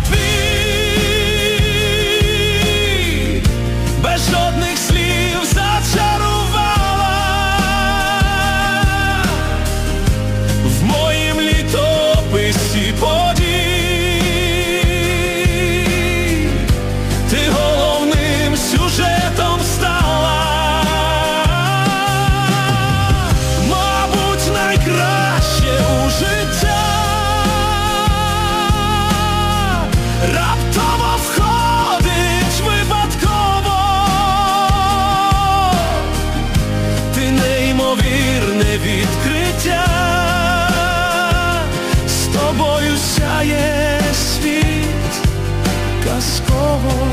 happy. сяє світ казково,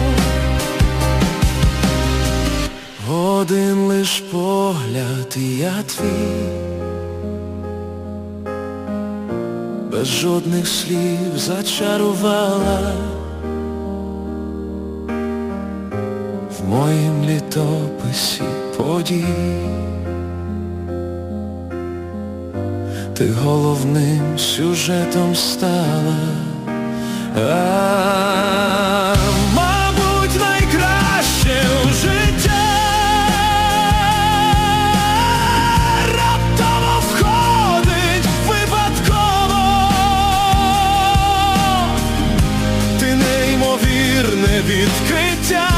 один лиш погляд і я твій, без жодних слів зачарувала. В моїм літописі подій. Ти головним сюжетом стала. Мабуть, найкраще у життя раптово входить випадково. Ти неймовірне відкриття,